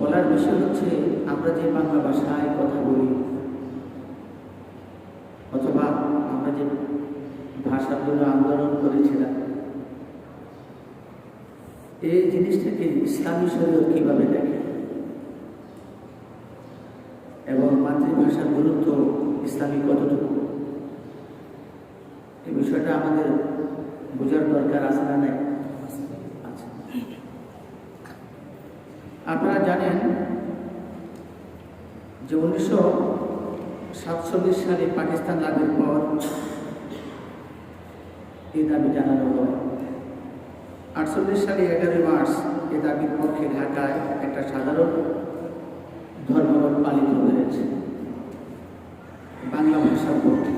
বলার বিষয় হচ্ছে, আমরা যে বাংলা ভাষায় কথা বলি, অথবা আমরা যে ভাষার জন্য আন্দোলন করেছিলাম, এই জিনিসটাকে ইসলামী শরীর কীভাবে দেখে? এবং মাতৃভাষার গুরুত্ব ইসলামী কতটুকু? এই বিষয়টা আমাদের বোঝার দরকার আছে না নাই? আপনারা জানেন যে উনিশশো সাতচল্লিশ সালে পাকিস্তান লাভের পর এ দাবি জানানো হয়। আটচল্লিশ সালে এগারোই মার্চ এ দাবির পক্ষে ঢাকায় একটা সাধারণ ধর্মঘট পালিত হয়েছে। বাংলা ভাষার পক্ষে।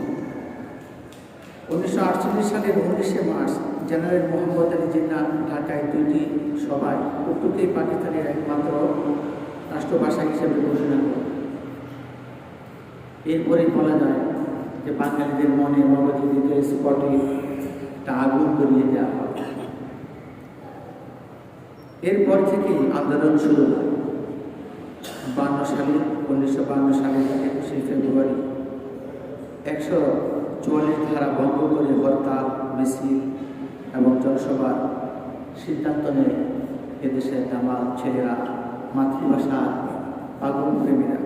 উনিশশো আটচল্লিশ সালের উনিশে মার্চ জেনারেল মোহাম্মদ আলী জিন্না ঢাকায় দুইটি সভায় উত্তরতেই পাকিস্তানের একমাত্র রাষ্ট্রভাষা হিসেবে ঘোষণা করে। এরপরে বলা যায় যে বাঙালিদের মনে মগজে দ্বিতীয় স্পটে একটা আগুন ধরিয়ে দেওয়া হয়। এরপর থেকেই আন্দোলন শুরু হয়। বান্ন সালে, উনিশশো বান্ন সালে একুশে ফেব্রুয়ারি একশো চুয়াল্লিশ ধারা ভঙ্গ করে হরতাল, মিছিল জনসভার সিদ্ধান্ত নেয় এদেশের দামাল ছেলেরা, মাতৃভাষা পাগল প্রেমীরা।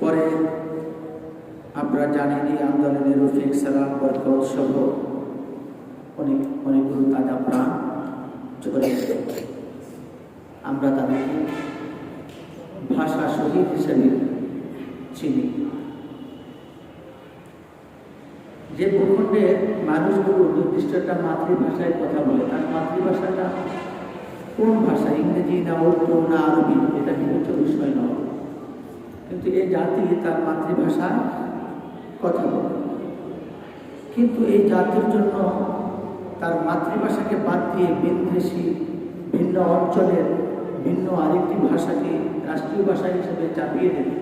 পরে আপনারা জানেন এই আন্দোলনে রফিক সালাম বরকত সহ অনেক অনেকগুলো তাজা প্রাণ চলে আমরা তাদেরকে ভাষা শহীদ হিসেবে চিনি। যে ভূখণ্ডের মানুষগুলো নির্দিষ্ট একটা মাতৃভাষায় কথা বলে, তার মাতৃভাষাটা কোন ভাষা? ইংরেজি না উর্দু না আরবি? এটা কিন্তু বিষয় নয়। কিন্তু এই জাতি তার মাতৃভাষায় কথা বলে। কিন্তু এই জাতির জন্য তার মাতৃভাষাকে বাদ দিয়ে বিদেশি ভিন্ন অঞ্চলের, ভিন্ন আরেকটি ভাষাকে রাষ্ট্রীয় ভাষা হিসেবে চাপিয়ে দেবে।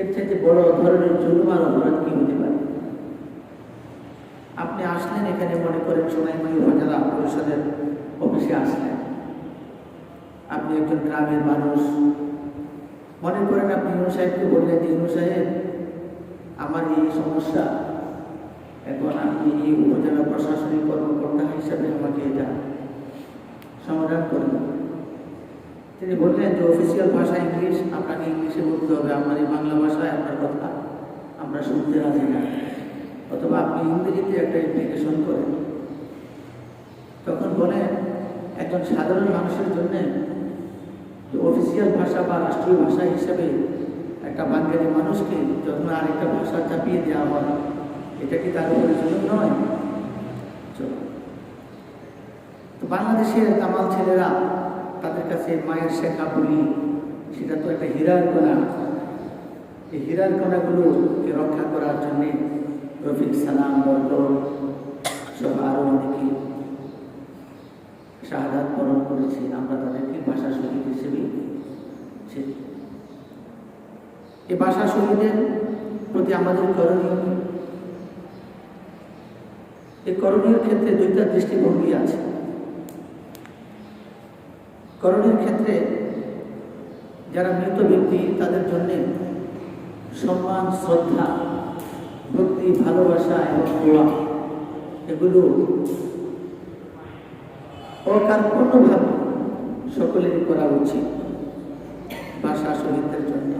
এর থেকে বড় ধরনের জুলুম আর অপরাধ কি হতে পারে? আপনি আসলেন এখানে মনে করেন সোনাইমণি উপজেলা পরিষদের অফিসে আসলেন। আপনি একজন গ্রামের মানুষ। মনে করেন আপনি ইনু সাহেবকে বললেন যে ইনু সাহেব, আমার এই সমস্যা, এখন আপনি এই উপজেলা প্রশাসনিক কর্মকর্তা হিসাবে আমাকে এটা সমাধান করে তিনি বললেন যে, অফিসিয়াল ভাষা ইংলিশ, আপনাকে ইংলিশে বলতে হবে। আমার এই বাংলা ভাষায় আপনার কথা আমরা শুনতে রাজি না। অথবা আপনি ইংরেজিতে একটা অ্যাপ্লিকেশন করেন, তখন বলেন একজন সাধারণ মানুষের জন্যে অফিসিয়াল ভাষা বা রাষ্ট্রীয় ভাষা হিসেবে একটা বাঙালি মানুষকে যখন আরেকটা ভাষা চাপিয়ে দেওয়া হয়, এটা কি তার উপরে জন্য নয় তো বাংলাদেশের তামাল ছেলেরা তাদের কাছে মায়ের শেখা বলি, সেটা তো একটা হীরার কণা। এই হীরার কণাগুলোকে রক্ষা করার জন্যে রফিক সালাম বর্গ সব আরও অনেকে শাহাদাত বরণ করেছে আমরা তাদেরকে ভাষা শহীদ হিসেবে। এই ভাষা শহীদের প্রতি আমাদের করণীয়? এই করণীয় ক্ষেত্রে দুইটা দৃষ্টিভঙ্গি আছে করণীয় ক্ষেত্রে যারা মৃত ব্যক্তি, তাদের জন্য সম্মান, শ্রদ্ধা ভক্তি, ভালোবাসা এবং দোয়া, এগুলো অকার্পণ্যভাবে সকলেরই করা উচিত ভাষা শহীদদের জন্য।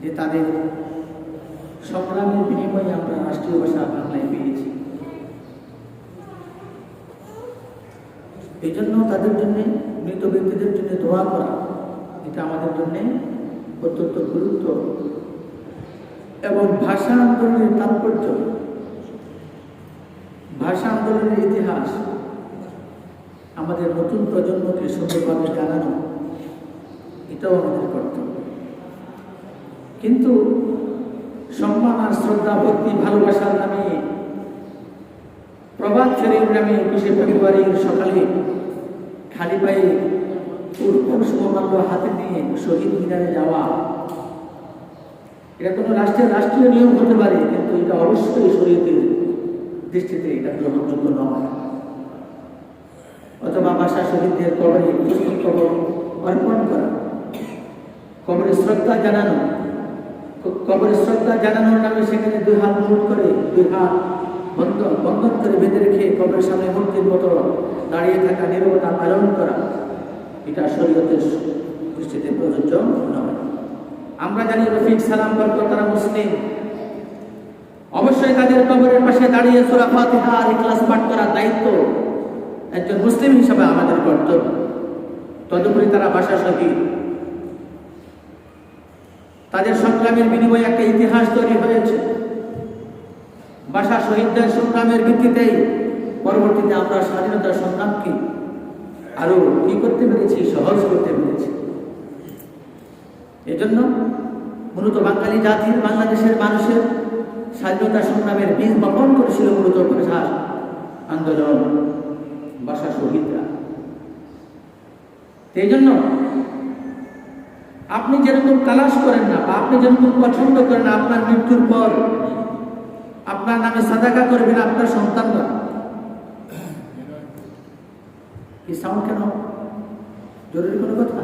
যে তাদের সংগ্রামের বিনিময়ে আমরা রাষ্ট্রীয় ভাষা বাংলায় পেয়েছি। এই জন্য তাদের জন্য, মৃত ব্যক্তিদের জন্য দোয়া করা, এটা আমাদের জন্য অত্যন্ত গুরুত্ব। এবং ভাষা আন্দোলনের তাৎপর্য। ভাষা আন্দোলনের ইতিহাস আমাদের নতুন প্রজন্মকে সুন্দরভাবে জানানো, এটাও আমাদের কর্তব্য। কিন্তু সম্মান আর শ্রদ্ধা, ভক্তি, ভালোবাসার নামে প্রভাত ফেরির নামে একুশে ফেব্রুয়ারির সকালে খালি পায়ে পুষ্পমাল্য হাতে নিয়ে শহীদ মিনারে যাওয়া এটা কোনো রাষ্ট্রের রাষ্ট্রীয় নিয়ম হতে পারে, কিন্তু এটা অবশ্যই শরীরের দৃষ্টিতে এটা গ্রহণযোগ্য নয়। অথবা বাসা শহীদদের কবরে পুষ্প কবর অর্পণ করা। কবরে শ্রদ্ধা জানানো। কবরে শ্রদ্ধা জানানোর নামে সেখানে দুই হাত মুঠ করে, দুই হাত বন্ধন বন্ধন করে বেঁধে রেখে কবরের সামনে মূর্তির মতো দাঁড়িয়ে থাকা, নিরবতা পালন করা। এটা শরীয়তের দৃষ্টিতে প্রযোজ্য নয়। আমরা জানি রফিক সালাম বর্গ তারা মুসলিম। অবশ্যই তাদের কবরের পাশে দাঁড়িয়ে সুরা ফাতিহা আর ইখলাস পাঠ করার দায়িত্ব একজন মুসলিম হিসাবে আমাদের কর্তব্য। তদুপরি তারা ভাষা শহীদ তাদের সংগ্রামের বিনিময়ে একটা ইতিহাস তৈরি হয়েছে। ভাষা শহীদদের সংগ্রামের ভিত্তিতেই পরবর্তীতে আমরা স্বাধীনতার সংগ্রামকে আরও কি করতে পেরেছি, সহজ করতে পেরেছি। এজন্য মূলত বাঙালি জাতির, বাংলাদেশের মানুষের স্বাধীনতা সংগ্রামের বীজ বপন করেছিল মূলত ভাষা আন্দোলন ভাষা শহীদরা। এই জন্য আপনি যেরকম তালাশ করেন না বা আপনি যেরকম পছন্দ করেন আপনার মৃত্যুর পর আপনার নামে সাদাকা করবেন আপনার সন্তানরা, এই সাউন্ড কেন? জরুরি কোনো কথা?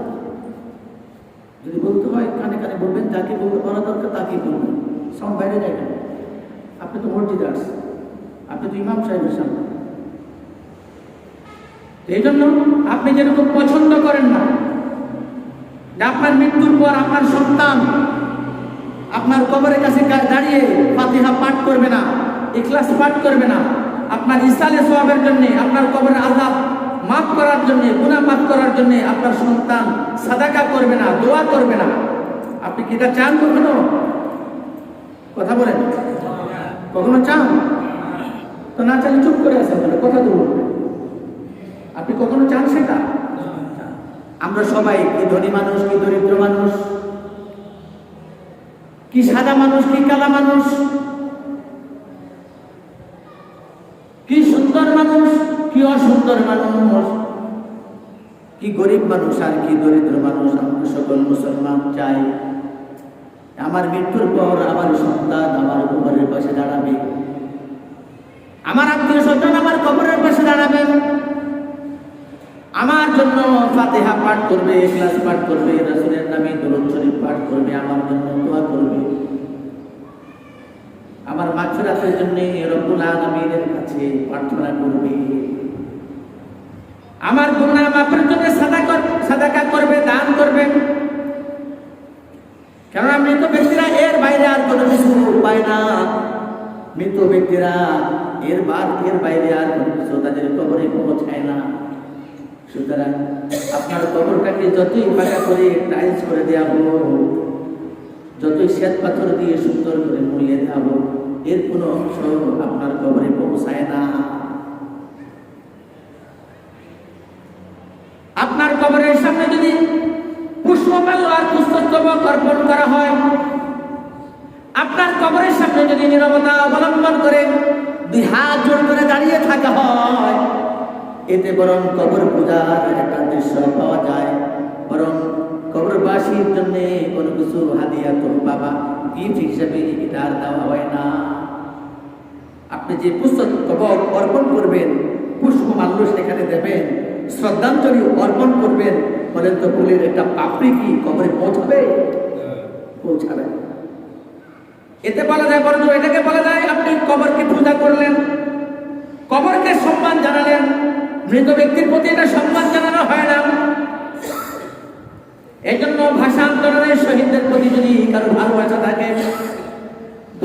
যদি বলতে হয়, কানে কানে বলবেন, যাকে বলতে বলা দরকার তাকেই বলবেন। সাউন্ড বাইরে যায় কেন? আপনি তো মসজিদে আসছেন। আপনি তো ইমাম সাহেবের সামনে। এই জন্য আপনি যেরকম পছন্দ করেন না, যে আপনার মৃত্যুর পর আপনার সন্তান আপনার কবরের কাছে দাঁড়িয়ে ফাতিহা পাঠ করবে না, ইখলাস পাঠ করবে না, আপনার ইসালে সোয়াবের জন্য আপনার কবরের আজাব মাফ করার জন্য, গুনাহ মাফ করার জন্য আপনার সন্তান সাদাকা করবে না, দোয়া করবে না। আপনি কি এটা চান কখনো? কথা বলেন। কখনো চান? তো না চাইলে চুপ করে তাহলে কথা তো আপনি কখনো চান সেটা? আমরা সবাই কি ধনী মানুষ, কি দরিদ্র মানুষ? কি সাদা মানুষ, কি কালা মানুষ? কি সুন্দর মানুষ? কি অসুন্দর মানুষ। কি গরিব মানুষ আর কি দরিদ্র মানুষ আমরা সকল মুসলমান চাই। আমার মৃত্যুর পর আমার সন্তান আমার কবরের পাশে দাঁড়াবে। আমার আত্মীয় সন্তান আমার কবরের পাশে দাঁড়াবে। আমার জন্য ফাতেহা পাঠ করবে ক্লাস পাঠ করবে, রাসূলের নামে দরুদ শরীফ পাঠ করবে, আমার জন্য দোয়া করবে। আমার মাগফিরাতের জন্য রব্বুল আলামিনের কাছে প্রার্থনা করবে। আমার গুনাহ মাফের জন্য সাদাকা সাদাকা করবে, দান করবে। কেননা মৃত ব্যক্তিরা এর বাইরে আর কোনো কিছু পায় না। মৃত ব্যক্তিরা এর বার এর বাইরে আর কোনো কিছু তাদের কবরে পৌঁছায় না। সুতরাং আপনার কবরটাকে যতই পাকা করে টাইলস করে দেওয়া হোক, যতই শ্বেত পাথর দিয়ে সুন্দর করে মুড়িয়ে দেওয়া হোক, এর কোনো অংশ আপনার কবরে পৌঁছায় না আপনার কবরের সামনে যদি পুষ্পমাল্য আর অর্পণ করা হয়। আপনার কবরের সামনে যদি নিরবতা অবলম্বন করে দুই হাত জোর করে দাঁড়িয়ে থাকা হয়, এতে বরং কবর পূজার একটা দৃশ্য পাওয়া যায়। বরং কবরবাসীর জন্য কোনো কিছু হাদিয়া তো বাবা গিফট হিসেবে আর দেওয়া হয় না। আপনি যে পুস্তক কবর অর্পণ করবেন, পুষ্পমাল্য সেখানে দেবেন শ্রদ্ধাঞ্জলি অর্পণ করবেন বলেন তো ফুলের একটা পাপড়ি কি কবরে পৌঁছাবে? পৌঁছাবে। এতে বলা যায় বরং এটাকে বলা যায় আপনি কবরকে পূজা করলেন কবরকে সম্মান জানালেন মৃত ব্যক্তির প্রতি এটা সম্মান জানানো হয় না। এই জন্য ভাষা আন্দোলনের শহীদদের প্রতি যদি কারও ভালোবাসা থাকে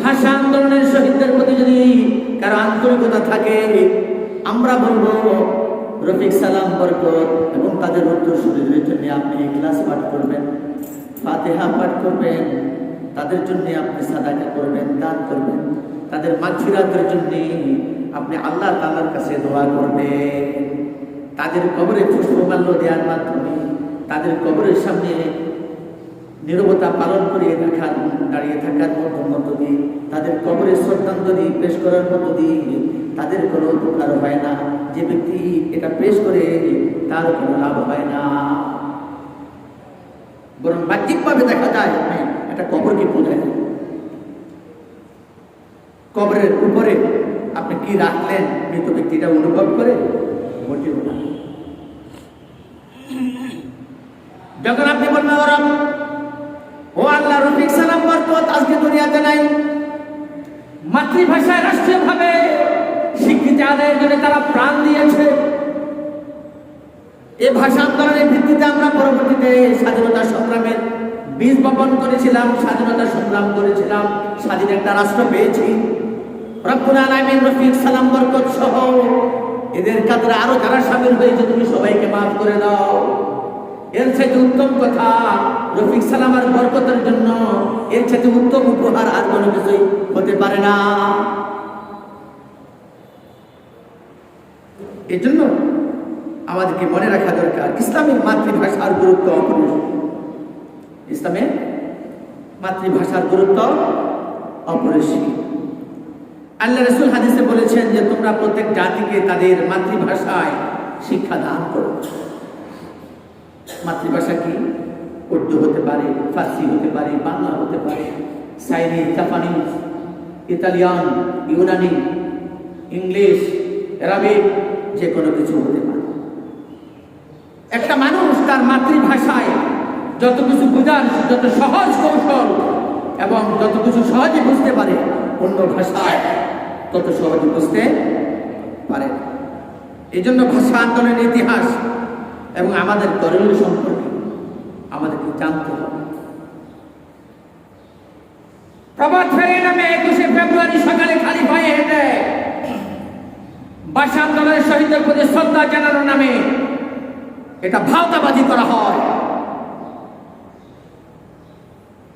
ভাষা আন্দোলনের শহীদদের প্রতি যদি কারও আন্তরিকতা থাকে আমরা বলব রফিক সালাম বরকত এবং তাদের উত্তর শরীরের জন্য আপনি ক্লাস পাঠ করবেন। ফাতেহা পাঠ করবেন, তাদের জন্য আপনি সাদাকা করবেন, দান করবেন। তাদের মাগফিরাতের জন্য আপনি আল্লাহ তালার কাছে দোয়া করবেন। তাদের কবরে পুষ্পমাল্য দেওয়ার মাধ্যমে তাদের কবরের সামনে নিরবতা পালন করে থাকার দাঁড়িয়ে থাকার মতো মধ্য দিয়ে, তাদের কবরে শ্রদ্ধাঞ্জলি পেশ করার মধ্য দিয়ে তাদের কোনো উপকার হয় না। যে ব্যক্তি এটা পেশ করে, তার কোনো লাভ হয় না। বরং বাহ্যিকভাবে দেখা যায় হ্যাঁ, একটা কবরকে বোঝায়। কবরের উপরে আপনি কি রাখলেন? মৃত ব্যক্তিটা অনুভব করে মোটেও না। যখন আপনি বলবেন ওরা ও আল্লাহ, রফিক সালাম বরকত, আজকে দুনিয়াতে নাই। মাতৃভাষায় রাষ্ট্রীয়ভাবে আদায়ের জন্য তারা প্রাণ দিয়েছে। এই ভাষা আন্দোলনের ভিত্তিতে আমরা পরবর্তীতে স্বাধীনতা সংগ্রামের বীজ বপন করেছিলাম, স্বাধীনতা সংগ্রাম করেছিলাম, স্বাধীন একটা রাষ্ট্র পেয়েছি। রব্বুল সালাম বরকত সহ এদের কাতরে আরও যারা সামিল হয়েছে, তুমি সবাইকে মাফ করে দাও। এর চাইতে উত্তম কথা, রফিক সালাম বরকতের জন্য এর চাইতে উত্তম উপহার আর কোনো কিছুই হতে পারে না। এই জন্য আমাদেরকে মনে রাখা দরকার ইসলামের মাতৃভাষার গুরুত্ব অপরিসীম। ইসলামের মাতৃভাষার গুরুত্ব অপরিসীম। আল্লাহ রসুল হাদিসে বলেছেন যে, তোমরা প্রত্যেক জাতিকে তাদের মাতৃভাষায় শিক্ষা দান করো। মাতৃভাষা কি? উর্দু হতে পারে, ফার্সি হতে পারে, বাংলা হতে পারে সাইনি জাপানি ইতালিয়ান, ইউনানি, ইংলিশ, অ্যারাবিক যে কোনো কিছু হতে পারে। একটা মানুষ তার মাতৃভাষায় যত কিছু বোঝান যত সহজ কৌশল এবং যত কিছু সহজে বুঝতে পারে, অন্য ভাষায় তত সহজে বুঝতে পারে। এই জন্য ভাষা আন্দোলনের ইতিহাস এবং আমাদের করণীয় সম্পর্কে আমাদেরকে জানতে হবে। প্রভাত ফেরি নামে একুশে ফেব্রুয়ারি সকালে খালি পায়ে হেঁটে ভাষা আন্দোলনের শহীদদের প্রতি শ্রদ্ধা জানানোর নামে এটা ভাওতাবাজি করা হয়।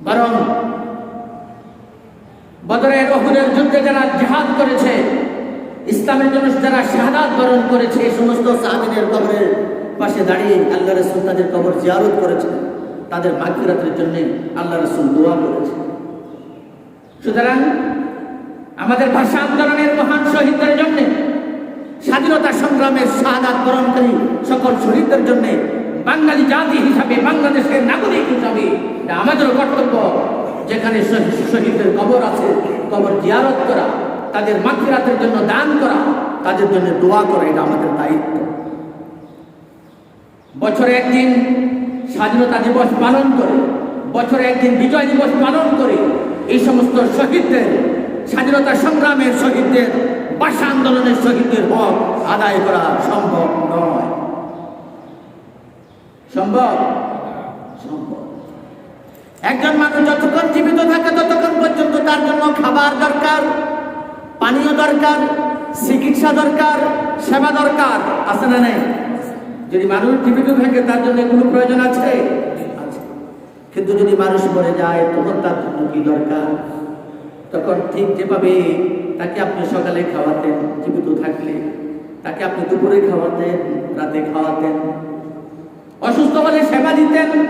বরং বদরের অহুদের যুদ্ধে যারা জেহাদ করেছে, ইসলামের জন্য যারা শাহাদাত বরণ করেছে, এই সমস্ত সাহাবিদের কবরের পাশে দাঁড়িয়ে আল্লাহ রসুল তাদের কবর জিয়ারত করেছে তাদের মাগফিরাতের জন্য আল্লাহ রসুল দোয়া করেছে সুতরাং আমাদের ভাষা আন্দোলনের মহান শহীদদের জন্য স্বাধীনতা সংগ্রামের শাহাদাত বরণকারী সকল শহীদদের জন্য বাঙালি জাতি হিসাবে বাংলাদেশের নাগরিক হিসাবে এটা আমাদেরও কর্তব্য। যেখানে শহীদ- শহীদদের কবর আছে, কবর জিয়ারত করা, তাদের মাতৃরাতের জন্য দান করা, তাদের জন্য দোয়া করা, এটা আমাদের দায়িত্ব। বছরে একদিন স্বাধীনতা দিবস পালন করে, বছরে একদিন বিজয় দিবস পালন করে, এই সমস্ত শহীদদের, স্বাধীনতা সংগ্রামের শহীদদের ভাষা আন্দোলনের শহীদদের হক আদায় করা সম্ভব নয়। সম্ভব? সম্ভব। একজন মানুষ যতক্ষণ জীবিত থাকে, ততক্ষণ পর্যন্ত তার জন্য খাবার দরকার, পানীয় দরকার, চিকিৎসা দরকার, সেবা দরকার, আছে না নেই? যদি মানুষ জীবিত থাকে, তার জন্য কোনো প্রয়োজন আছে। কিন্তু যদি মানুষ মরে যায়, তখন তার জন্য কি দরকার? তখন ঠিক যেভাবে তাকে আপনি সকালে খাওয়াতেন, জীবিত থাকলে, তাকে আপনি দুপুরে খাওয়াতেন, রাতে খাওয়াতেন। অসুস্থ হলে সেবা দিতেন।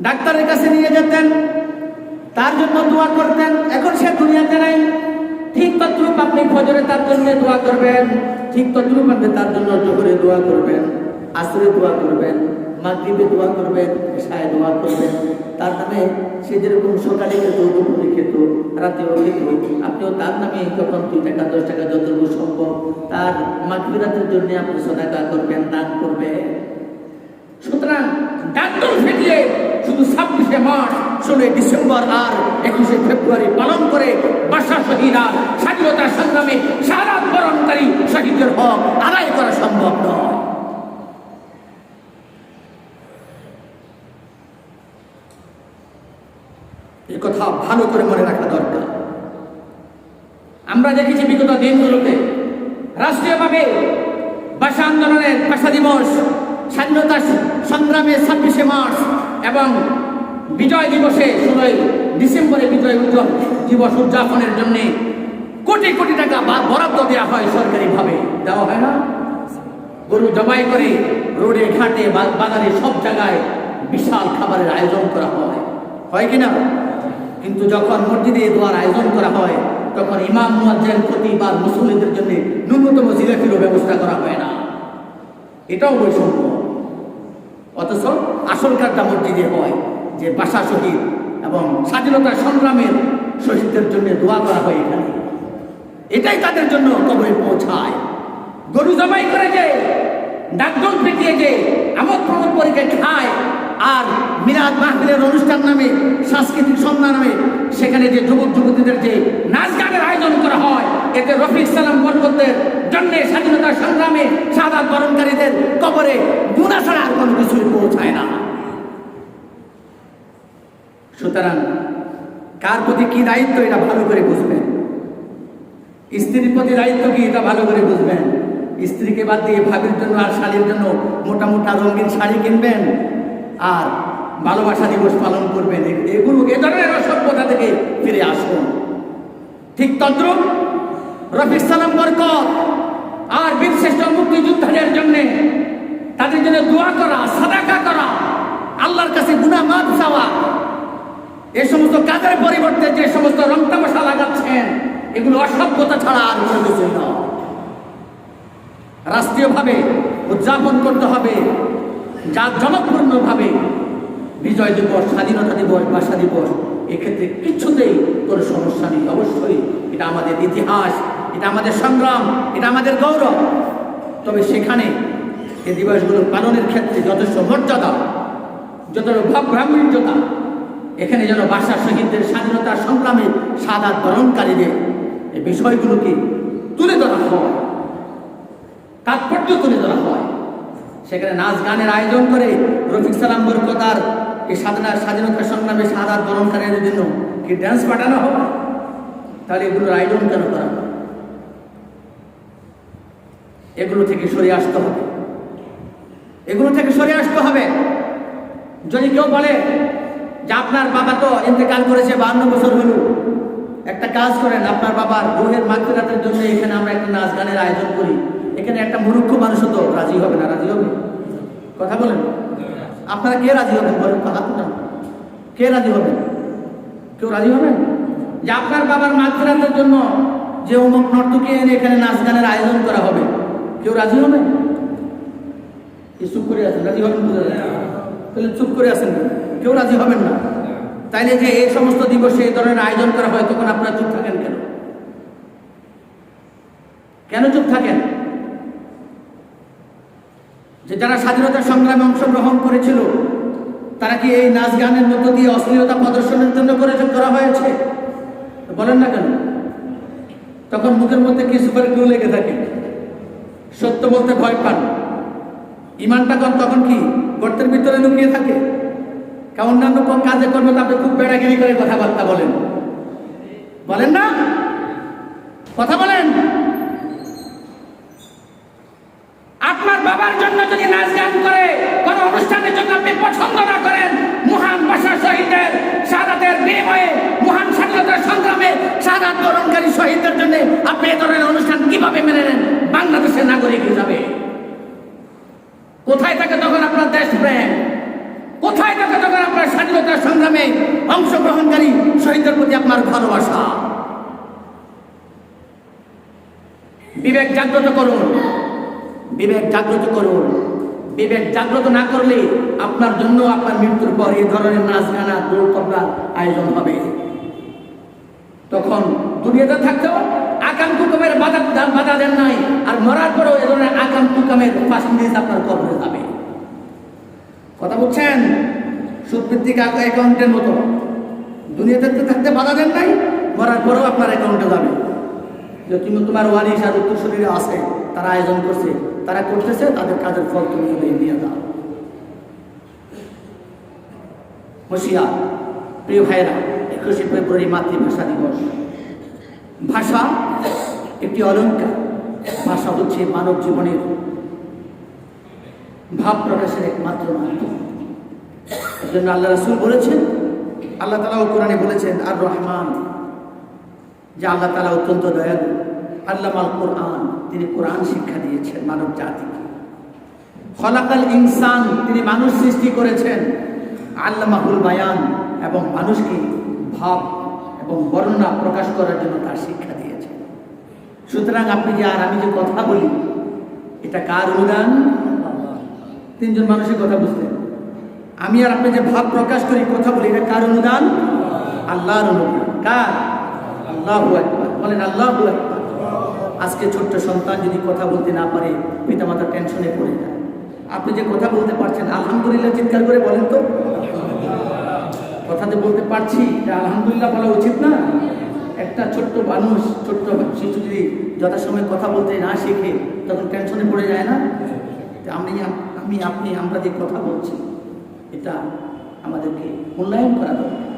ডাক্তারের কাছে নিয়ে যেতেন। তার জন্য দোয়া করতেন। এখন সে দুনিয়াতে নাই। ঠিক তদ্রুপ আপনি ফজরে তার জন্য দোয়া করবেন। ঠিক তদ্রুপ আপনি তার জন্য জোহরে দোয়া করবেন। আসরে দোয়া করবেন। মাগরিবে দোয়া করবেন, এশায় দোয়া করবেন। তার নামে সে যেরকম সকালে খেত, দুপুরে খেত, রাতেও খেত। আপনিও তার নামে যখন দুই টাকা, দশ টাকা যতটুকু সম্ভব তার মাগরিরাতের জন্য আপনি সদাকা করবেন, দান করবেন। সুতরাং ডাক্তার ফেটিয়ে শুধু ছাব্বিশে মার্চ, ষোলোই ডিসেম্বর আর একুশে ফেব্রুয়ারি পালন করে বাসা শহীদা স্বাধীনতা সংগ্রামে সারা বরণকারী শহীদের হক আদায় করা সম্ভব নয়। এই কথা ভালো করে মনে রাখা দরকার। আমরা দেখেছি বিগত দিনগুলোতে রাষ্ট্রীয়ভাবে ভাষা আন্দোলনের ভাষা দিবস, স্বাধীনতা সংগ্রামে ছাব্বিশে মার্চ এবং বিজয় দিবসে ষোলোই ডিসেম্বরে বিজয় দিবস উদযাপনের জন্য কোটি কোটি টাকা বরাদ্দ দেওয়া হয় সরকারিভাবে। দেওয়া হয় না। গরু জবাই করে রোডে, ঘাটে বাজারে সব জায়গায় বিশাল খাবারের আয়োজন করা হয়। হয় কি না? কিন্তু যখন মসজিদে দোয়ার আয়োজন করা হয়, তখন ইমাম, মুয়াজ্জেন প্রতিবার মুসলিমদের জন্য ন্যূনতম জিলাপিরও ব্যবস্থা করা হয় না। এটাও বৈষম্য। অথচ আসল কাজটা মসজিদে হয়, যে বাসা শহীদ এবং স্বাধীনতা সংগ্রামের শহীদদের জন্য দোয়া করা হয় এখানে। এটাই তাদের জন্য কবরে পৌঁছায়। গরু জবাই করে যে ডাকডোল পিটিয়ে যে আমোদ প্রমোদ পরীক্ষা খায় আর মিরাজ মাহফিলের অনুষ্ঠান নামে, সাংস্কৃতিক সন্ধ্যা নামে, সেখানে যে যুবক যুবতীদের যে নাচ গানের আয়োজন করা হয়, এতে রফিক সালাম বরকতের জন্য স্বাধীনতা সংগ্রামে সাদা বরণকারীদের কবরে গুণা ছাড়া কোনো কিছুই পৌঁছায় না। সুতরাং কার প্রতি কি দায়িত্ব, এটা ভালো করে বুঝবেন। স্ত্রীর প্রতি দায়িত্ব কি, এটা ভালো করে বুঝবেন। স্ত্রীকে বাদ দিয়ে ভাবির জন্য আর শাড়ির জন্য মোটা মোটা রঙিন শাড়ি কিনবেন আর ভালোবাসা দিবস পালন করবেন। এ- এগুলো, এ ধরনের অসভ্যতা থেকে ফিরে আসুন। ঠিক তদ্রুপ, রফিক সালাম বরকত আর বীরশ্রেষ্ঠ মুক্তিযোদ্ধাদের জন্য তাদের জন্য দোয়া করা, সাদাকা করা, আল্লাহর কাছে গুনাহ মাফ চাওয়া এই সমস্ত কাজের পরিবর্তে যে সমস্ত রং তামাশা লাগাচ্ছেন, এগুলো অসভ্যতা ছাড়া আর কোনো কিছুই নয়। রাষ্ট্রীয়ভাবে উদযাপন করতে হবে। যা জনপূর্ণভাবে বিজয় দিবস, স্বাধীনতা দিবস ভাষা দিবস, এক্ষেত্রে কিছুতেই কোনো সমস্যা নেই। অবশ্যই এটা আমাদের ইতিহাস, এটা আমাদের সংগ্রাম, এটা আমাদের গৌরব। তবে সেখানে এই দিবসগুলো পালনের ক্ষেত্রে যথেষ্ট মর্যাদা যতটা ভাব ব্রাহ্মণ্যতা এখানে যেন ভাষা শহীদদের স্বাধীনতার সংগ্রামে সাদা বরণকারীদের এই বিষয়গুলোকে তুলে ধরা হয়, তাৎপর্য তুলে ধরা হয়। সেখানে নাচ গানের আয়োজন করে রফিক সালাম বরকতার এই স্বাধীনতা স্বাধীনতা সংগ্রামে সাদা বরণকারীদের জন্য কি ড্যান্স পাঠানো হবে? তাহলে এগুলোর আয়োজন কেন করা এগুলো থেকে সরে আসতে হবে। এগুলো থেকে সরে আসতে হবে। যদি কেউ বলে যে আপনার বাবা তো ইন্তেকাল করেছে বান্ন বছর হলো, একটা কাজ করেন, আপনার বাবার রোহের মাতৃরাতের জন্য এখানে আমরা একটা নাচ গানের আয়োজন করি। এখানে একটা মূর্খ মানুষও তো রাজি হবে না, রাজি হবে? কথা বলেন। আপনারা কে রাজি হবেন? বলেন। কে রাজি হবেন? কেউ রাজি হবেন? যে আপনার বাবার মাতৃরাতের জন্য যে অমুক নর্তকে এনে এখানে নাচ গানের আয়োজন করা হবে, কেউ রাজি হবেন চুপ করে আছেন, রাজি হবেন। তাহলে চুপ করে আছেন কেউ রাজি হবেন না। তাইলে যে এই সমস্ত দিবসে এই ধরনের আয়োজন করা হয়, তখন আপনারা চুপ থাকেন কেন? কেন চুপ থাকেন? যে যারা স্বাধীনতা সংগ্রামে অংশগ্রহণ করেছিল, তারা কি এই নাচ গানের মধ্য দিয়ে অশ্লীলতা প্রদর্শনের জন্য করে করা হয়েছে? বলেন না কেন? তখন মুখের মধ্যে কি সুপার গ্লু লেগে থাকে? সত্য বলতে ভয় পান। ইমানটা কম তখন কি গর্তের ভিতরে লুকিয়ে থাকে? কারণ অন্যান্য কাজে কর্মে আপনি খুব বেড়াগিরি করে কথাবার্তা বলেন। বলেন না? কথা বলেন আপনার বাবার জন্য যদি নাচ গান করে, কোন অনুষ্ঠানের জন্য আপনি পছন্দ না করেন, মহান ভাষা শহীদের সাদাতের বিনিময়ে, মহান স্বাধীনতার সংগ্রামে সাদাত বরণকারী শহীদদের জন্য আপনি এ ধরনের অনুষ্ঠান কীভাবে মেনে নেন? বাংলাদেশের নাগরিক হিসাবে। কোথায় থাকে তখন আপনার দেশপ্রেম কোথায় থাকে তখন আপনার স্বাধীনতার সংগ্রামে অংশগ্রহণকারী শহীদদের প্রতি আপনার ভালোবাসা? বিবেক জাগ্রত করুন। বিবেক জাগ্রত করুন। বিবেক জাগ্রত না করলে আপনার জন্য আপনার মৃত্যুর পর এই ধরনের নাচ গানা দৌড় তবলার আয়োজন হবে। তখন দুনিয়াতে থাকতেও আকাম বাধা বাধা দেন নাই। আর মরার পরেও এ ধরনের আকাম কুকামের পার্সেন্টেজ আপনার কবরে যাবে। কথা বলছেন? সুদভিত্তিক অ্যাকাউন্টের মতো। দুনিয়াতে থাকতে বাধা দেন নাই, মরার পরেও আপনার অ্যাকাউন্টে যাবে। যে তুমি তোমার ওয়ারিস আর উত্তর শরীরে আছে, তারা আয়োজন করছে, তারা করতেছে, তাদের কাজের ফল তুমি এনে দিয়ে দাও। হুশিয়ার প্রিয় ভাইরা একুশে ফেব্রুয়ারি মাতৃভাষা দিবস। ভাষা একটি অলঙ্কার ভাষা হচ্ছে মানব জীবনের ভাব প্রকাশের একমাত্র মাধ্যম। এই জন্য আল্লাহ রাসুল বলেছেন, আল্লাহ তালাও কোরআনে বলেছেন, আর রহমান যে আল্লাহ তালা অত্যন্ত দয়ালু। আল্লাহ আল কোরআন, তিনি কোরআন শিক্ষা দিয়েছেন মানব জাতিকে। ফলাকাল ইনসান, তিনি মানুষ সৃষ্টি করেছেন। আল্লামাহুল বায়ান এবং মানুষকে ভাব এবং বর্ণনা প্রকাশ করার জন্য তার শিক্ষা দিয়েছেন। সুতরাং আপনি যে আর আমি যে কথা বলি, এটা কার অনুদান? তিনজন মানুষের কথা বুঝলেন আমি আর আপনি যে ভাব প্রকাশ করি, কথা বলি, এটা কার অনুদান? আল্লাহর অনুদান। কার? বলেন আল্লাহ আজকে ছোট্ট সন্তান যদি কথা বলতে না পারে, পিতামাতা টেনশনে পড়ে যায়। আপনি যে কথা বলতে পারছেন, আলহামদুলিল্লাহ চিৎকার করে বলেন তো। কথাতে বলতে পারছি, এটা আলহামদুলিল্লাহ বলা উচিত না। একটা ছোট্ট মানুষ, ছোট্ট শিশু যদি যথাসময়ে কথা বলতে না শেখে, তখন টেনশনে পড়ে যায় না? আমি আমি, আপনি, আমরা যে কথা বলছি, এটা আমাদেরকে মূল্যায়ন করা দরকার।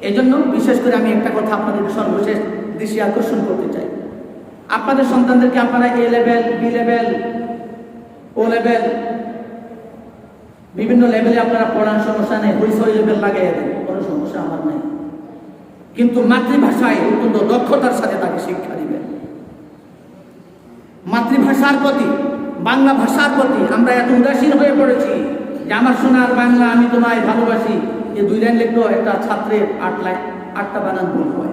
এই জন্য বিশেষ করে আমি একটা কথা আপনাদের সর্বশেষ দৃষ্টি আকর্ষণ করতে চাই। আপনাদের সন্তানদেরকে আপনারা A level B level O level বিভিন্ন লেভেলে আপনারা পড়ার সমস্যা নেই হইসই লেভেল লাগাই দেন, কোনো সমস্যা আমার নেই। কিন্তু মাতৃভাষায় অত্যন্ত দক্ষতার সাথে তাকে শিক্ষা দিবেন। মাতৃভাষার প্রতি, বাংলা ভাষার প্রতি আমরা এত উদাসীন হয়ে পড়েছি যে আমার সোনার বাংলা আমি তোমায় ভালোবাসি। এই দুই লাইন লিখলেও একটা ছাত্রের আট লাইন, আটটা বানান ভুল হয়।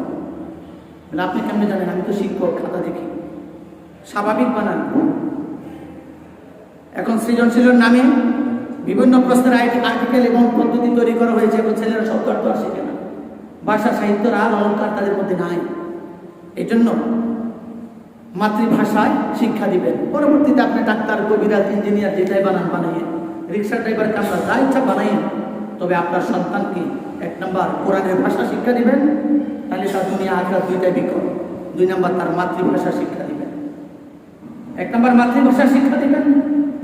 তাহলে আপনি কেমনে জানেন? আমি তো শিক্ষক, খাতা দেখি। স্বাভাবিক বানান। এখন সৃজনশীলের নামে বিভিন্ন প্রশ্নের আর্টিকেল এবং পদ্ধতি তৈরি করা হয়েছে এবং ছেলেরা শব্দ অর্থ আর শেখে না। ভাষা সাহিত্যর আর অলঙ্কার তাদের মধ্যে নাই। এই জন্য মাতৃভাষায় শিক্ষা দিবেন। পরবর্তীতে আপনি ডাক্তার, কবিরাজ, ইঞ্জিনিয়ার যেটাই বানান বানাইয়েন রিক্সা ড্রাইভার কামরা যা ইচ্ছা বানাইয়েন তবে আপনার সন্তানকে এক নম্বর, কোরআনের ভাষা শিক্ষা দিবেন, তাহলে তার দুনিয়া আখড়া দুইটাই বিকল। দুই নম্বর, তার মাতৃভাষা শিক্ষা দিবেন। এক নম্বর, মাতৃভাষা শিক্ষা দিবেন,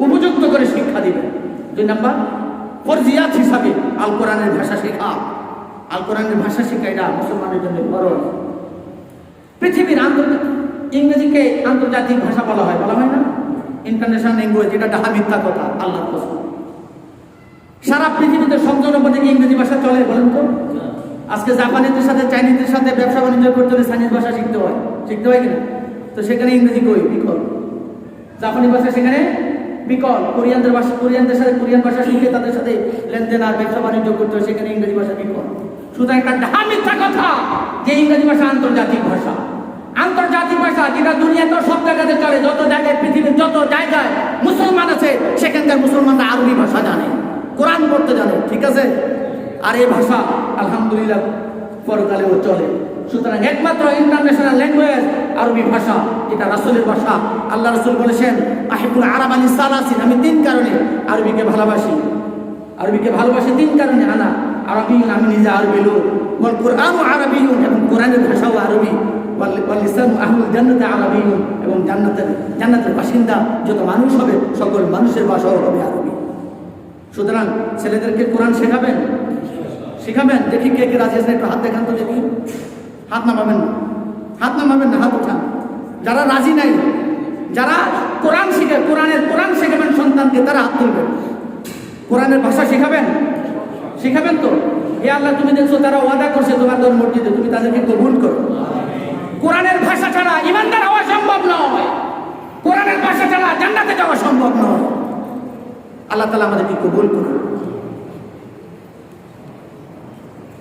উপযুক্ত করে শিক্ষা দিবেন। দুই নম্বর, ফরজিয়াত হিসাবে আল কোরআনের ভাষা শেখা। আল কোরআনের ভাষা শেখা এটা মুসলমানের জন্য ফরজ পৃথিবীর আন্তর্জাতিক, ইংরেজিকে আন্তর্জাতিক ভাষা বলা হয় বলা হয় না? ইন্টারন্যাশনাল ল্যাঙ্গুয়েজ এটা ডাহা মিথ্যা কথা, আল্লাহর কসম। সারা পৃথিবীতে মধ্যে কি ইংরেজি ভাষা চলে, বলেন তো। আজকে জাপানিদের সাথে, চাইনিজদের সাথে ব্যবসা বাণিজ্য করতে হলে চাইনিজ ভাষা শিখতে হয়। শিখতে হয় কিনা? তো সেখানে ইংরেজি কই? বিকল। জাপানি ভাষা সেখানে বিকল। কোরিয়ানদের ভাষা, কোরিয়ানদের সাথে কোরিয়ান ভাষা শিখে তাদের সাথে লেনদেন আর ব্যবসা বাণিজ্য করতে হয়, সেখানে ইংরেজি ভাষা বিকল। সুতরাং একটা ঢাহা মিথ্যা কথা যে ইংরেজি ভাষা আন্তর্জাতিক ভাষা। আন্তর্জাতিক ভাষা যেটা দুনিয়াতে সব জায়গাতে চলে, যত জায়গায় পৃথিবীর যত জায়গায় মুসলমান আছে, সেখানকার মুসলমানরা আরবি ভাষা জানে। কোরআন পড়তে জানে, ঠিক আছে? আর এই ভাষা, আলহামদুলিল্লাহ পরকালেও চলে। সুতরাং একমাত্র ইন্টারন্যাশনাল ল্যাঙ্গুয়েজ আরবি ভাষা, এটা রাসুলের ভাষা। আল্লাহ রসুল বলেছেন, আহিবুল আরব আলী সালাসিন আমি তিন কারণে আরবিকে ভালোবাসি। আরবিকে ভালোবাসি তিন কারণে আনা। আরবি, আমি নিজে আরবি লোক। বল কোরআন আরবি এবং কোরআনের ভাষাও আরবি। আরবি এবং জান্নাতের জান্নাতের বাসিন্দা, যত মানুষ হবে, সকল মানুষের ভাষাও হবে আরবি। সুতরাং ছেলেদেরকে কোরআন শেখাবেন? শেখাবেন? দেখি কে কে রাজি আছেন? একটু হাত দেখান তো দেখি। হাত নামাবেন না। হাত নামাবেন না, হাত উঠান। যারা রাজি নাই, যারা কোরআন শিখে, কোরআনের কোরআন শেখাবেন সন্তানকে, তারা হাত তুলবেন। কোরআনের ভাষা শেখাবেন? শেখাবেন তো? এ আল্লাহ, তুমি দেখছ তারা ওয়াদা করছে তোমার তোর মসজিদে, তুমি তাদেরকে কবুল করো। কোরআনের ভাষা ছাড়া ইমানদার হওয়া সম্ভব নয়। কোরআনের ভাষা ছাড়া জান্নাতে যাওয়া সম্ভব নয়। আল্লাহ তালা আমাদেরকে কবুল করুন